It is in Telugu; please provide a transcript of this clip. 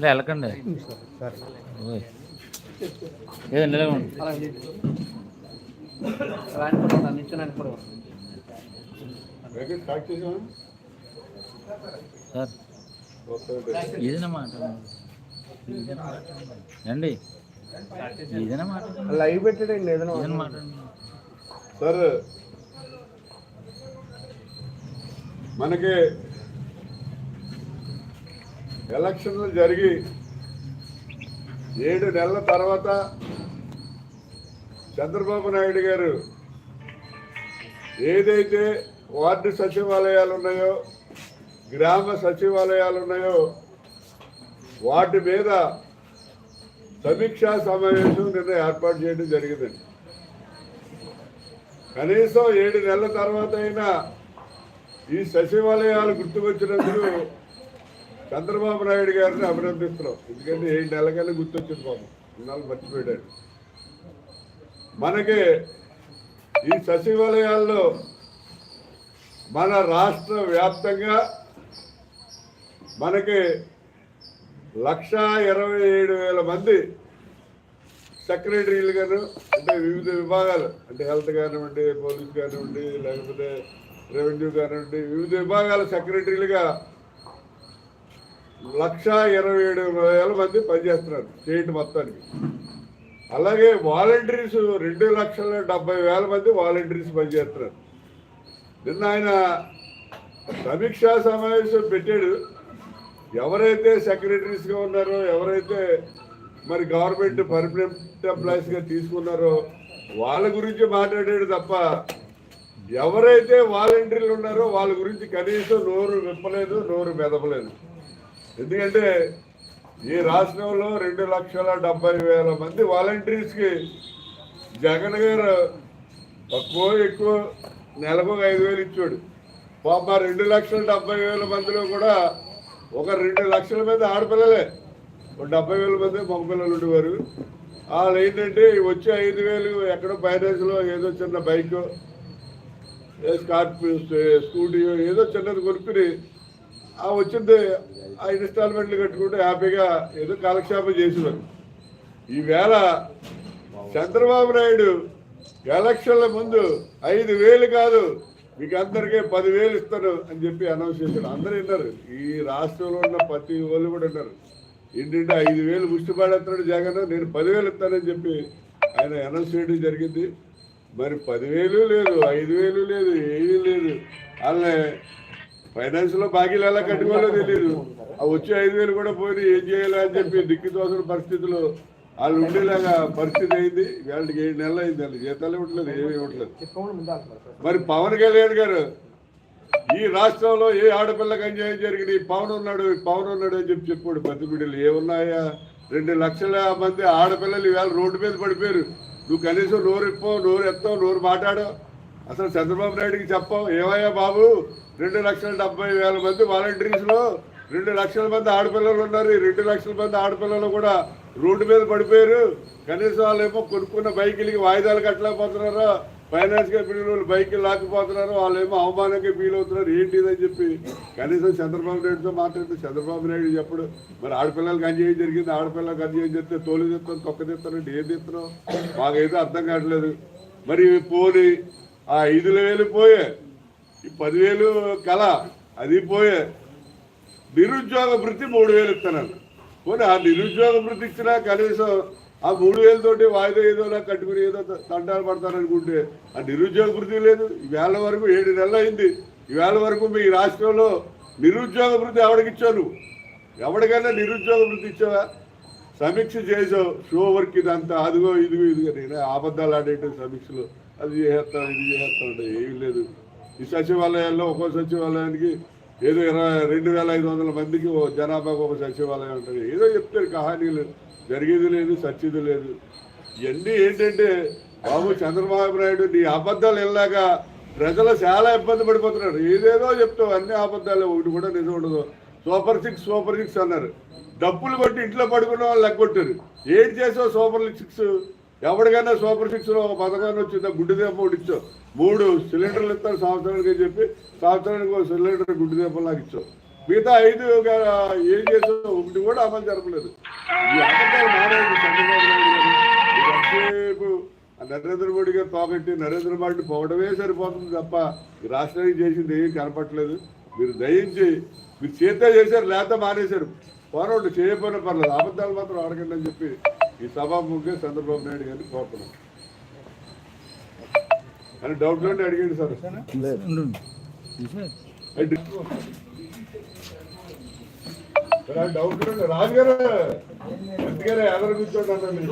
లే వెళ్ళకండి. నిలవండి సార్ ఏదైనా మాట. రండి ఏదైనా మాట్లాడండి లైవ్ పెట్టడండి ఏదైనా మాట్లాడండి సార్ మనకి ఎలక్షన్లు జరిగి ఏడు నెలల తర్వాత చంద్రబాబు నాయుడు గారు ఏదైతే వార్డు సచివాలయాలు ఉన్నాయో గ్రామ సచివాలయాలు ఉన్నాయో వాటి మీద సమీక్షా సమావేశం నిన్న ఏర్పాటు చేయడం జరిగిందండి. కనీసం ఏడు నెలల తర్వాత అయినా ఈ సచివాలయాలు గుర్తుకొచ్చినందుకు చంద్రబాబు నాయుడు గారిని అభినందిస్తున్నాం. ఎందుకంటే ఏడు నెలలకైనా గుర్తొచ్చింది పాపం ఇన్నాళ్ళు మర్చిపోయాడు. మనకి ఈ సచివాలయాల్లో మన రాష్ట్ర వ్యాప్తంగా మనకి లక్ష ఇరవై ఏడు వేల మంది సెక్రటరీలు గాను అంటే వివిధ విభాగాలు అంటే హెల్త్ కానివ్వండి పోలీస్ కానివ్వండి లేకపోతే రెవెన్యూ కానివ్వండి వివిధ విభాగాల సెక్రటరీలుగా లక్ష ఇరవై ఏడు వేల మంది పనిచేస్తున్నారు స్టేట్ మొత్తానికి. అలాగే వాలంటీర్స్ రెండు లక్షల డెబ్బై వేల మంది వాలంటీర్స్ పనిచేస్తున్నారు. నిన్న ఆయన సమీక్షా సమావేశం పెట్టాడు. ఎవరైతే సెక్రటరీస్గా ఉన్నారో ఎవరైతే మరి గవర్నమెంట్ పర్మనెంట్ ఎంప్లాయీస్గా తీసుకున్నారో వాళ్ళ గురించి మాట్లాడాడు తప్ప ఎవరైతే వాలంటీర్లు ఉన్నారో వాళ్ళ గురించి కనీసం నోరు విప్పలేదు నోరు మెదపలేదు. ఎందుకంటే ఈ రాష్ట్రంలో రెండు లక్షల డెబ్బై వేల మంది వాలంటీర్స్కి జగన్ గారు తక్కువ ఎక్కువ నెలకు ఐదు వేలు ఇచ్చాడు. పాప రెండు లక్షల డెబ్బై వేల మందిలో కూడా ఒక రెండు లక్షల మంది ఆడపిల్లలే. ఒక డెబ్బై వేల మంది మగపిల్లలు ఉండేవారు. వాళ్ళు ఏంటంటే వచ్చే ఐదు వేలు ఎక్కడో ఫైనాన్స్లో ఏదో చిన్న బైక్ స్కార్పియో స్కూటీయో ఏదో చిన్నది కొనుక్కుని ఆ వచ్చింది ఆ ఇన్స్టాల్మెంట్లు కట్టుకుంటే హ్యాపీగా ఏదో కాలక్షేపం చేసేవారు. ఈవేళ చంద్రబాబు నాయుడు ఎలక్షన్ల ముందు ఐదు వేలు కాదు మీకు అందరికీ పదివేలు ఇస్తారు అని చెప్పి అనౌన్స్ చేశాడు అందరూ విన్నారు. ఈ రాష్ట్రంలో ఉన్న ప్రతి వాళ్ళు కూడా ఉన్నారు ఏంటంటే ఐదు వేలు ముష్టి పడేస్తున్నాడు జగన్ నేను పదివేలు ఇస్తానని చెప్పి ఆయన అనౌన్స్ చేయడం జరిగింది. మరి పదివేలు లేదు ఐదు వేలు లేదు ఏమీ లేదు. వాళ్ళని ఫైనాన్స్లో బాకీలు ఎలా కట్టుకోవాలో తెలియదు ఆ వచ్చే ఐదు వేలు కూడా పోయి ఏం చేయాలో అని చెప్పి దిక్కు తోసిన పరిస్థితులు వాళ్ళు ఉండేలాగా పరిస్థితి అయింది. వాళ్ళకి ఏడు నెలలు అయింది వాళ్ళు జీతాలు ఇవ్వట్లేదు ఏమీ ఇవ్వట్లేదు మరి పవన్ కళ్యాణ్ గారు ఈ రాష్ట్రంలో ఏ ఆడపిల్లకి అన్యాయం జరిగింది ఈ పవన్ ఉన్నాడు పవన్ ఉన్నాడు అని చెప్పి చెప్పాడు. బతికుడిలు ఏమున్నాయా? రెండు లక్షల మంది ఆడపిల్లలు ఇవాళ రోడ్డు మీద పడిపోయారు. నువ్వు కనీసం నోరు ఇప్పావు నోరు ఎత్తావు నోరు మాట్లాడవు అసలు చంద్రబాబు నాయుడికి చెప్పావు ఏమయ్యా బాబు? రెండు లక్షల డెబ్బై వేల మంది వాలంటీర్స్లో రెండు లక్షల మంది ఆడపిల్లలు ఉన్నారు. ఈ రెండు లక్షల మంది ఆడపిల్లలు కూడా రోడ్డు మీద పడిపోయారు. కనీసం వాళ్ళు ఏమో కొనుక్కున్న బైకులకి వాయిదాలు కట్టలేకపోతున్నారు. ఫైనాన్స్గా పిల్లలు వాళ్ళు లాక్కుపోతున్నారు వాళ్ళు ఏమో అవమానంగా ఫీల్ అవుతున్నారు. ఏంటిదని చెప్పి కనీసం చంద్రబాబు నాయుడుతో మాట్లాడితే చంద్రబాబు నాయుడు చెప్పడు. మరి ఆడపిల్లలకి అన్యాయం జరిగింది ఆడపిల్లలకి అన్యాయం చెప్తే తోలు తెస్తాను తొక్క తెస్తానంటే ఏం తెస్తున్నావు మాకైతే అర్థం కావట్లేదు. మరి పోని ఆ ఐదు వేలు పోయే ఈ పదివేలు కళ అది పోయే నిరుద్యోగ వృత్తి మూడు వేలు ఇస్తున్నాను పోనీ ఆ నిరుద్యోగ వృత్తి ఇచ్చినా కనీసం ఆ మూడు వేలతోటి వాయిదా ఏదో నాకు కట్టుకుని ఏదో తంటాలు పడతారనుకుంటే ఆ నిరుద్యోగ వృత్తి లేదు. ఈవేళ వరకు ఏడు నెలలు అయింది. ఈవేళ వరకు మీ రాష్ట్రంలో నిరుద్యోగ వృత్తి ఎవరికి ఇచ్చావు ఎవరికైనా నిరుద్యోగ వృత్తి ఇచ్చావా? సమీక్ష చేసావు షో వర్క్ ఇదంతా అదిగో ఇదిగో ఇదిగో. నేను అబద్ధాలు ఆడేట సమీక్షలు. అది చేస్తాను ఇది చేస్తాను అంటే ఏమీ లేదు. ఈ సచివాలయాల్లో ఒక్కో సచివాలయానికి ఏదో ఇరవై రెండు వేల ఐదు వందల మందికి ఓ జనాభాకు ఒక సచివాలయం ఉంటుంది. ఏదో చెప్తారు కహానీలు జరిగేది లేదు సచ్చేది లేదు. ఇవన్నీ ఏంటంటే బాబు చంద్రబాబు నాయుడు నీ అబద్ధాలు వెళ్ళాక ప్రజలు చాలా ఇబ్బంది పడిపోతున్నారు. ఏదేదో చెప్తావు అన్ని అబద్ధాలు. ఒకటి కూడా నిజం ఉండదు. సూపర్ సిక్స్ సూపర్ సిక్స్ అన్నారు. డబ్బులు కొట్టి ఇంట్లో పడుకున్న వాళ్ళు లెక్కొట్టారు. ఏడు చేసావు సూపర్ సిక్స్? ఎవరికైనా సూపర్ సిక్స్లో ఒక పథకాన్ని వచ్చిందా గుడ్డు దీపం ఒకటి ఇచ్చావు. మూడు సిలిండర్లు ఇస్తారు సంవత్సరానికి అని చెప్పి సంవత్సరానికి ఒక సిలిండర్ గుడ్డు దీపం లాగా ఇచ్చావు. మిగతా ఐదు ఏం చేసావు ఒకటి కూడా అమలు జరపలేదు. ఈ చంద్రబాబు నాయుడు గారు. ఆ నరేంద్ర మోడీ గారు తోకెట్టి నరేంద్ర మోడీ పోవడమే సరిపోతుంది తప్ప రాష్ట్రానికి చేసింది ఏం కనపట్లేదు మీరు దయించి మీరు చేత చేశారు లేత మానేశారు. పోరాడు చేయకపోయినా పర్లేదు. అబద్ధాలు మాత్రం ఆడకండి అని చెప్పి ఈ సభాముఖంగా చంద్రబాబు నాయుడు గారిని కోరుతున్నాం అని డౌట్లోనే అడిగండి సార్ ఉండు. తీసేయ్. డౌట్ రాజుగారు అందుకనే ఎదరు కూర్చోండి.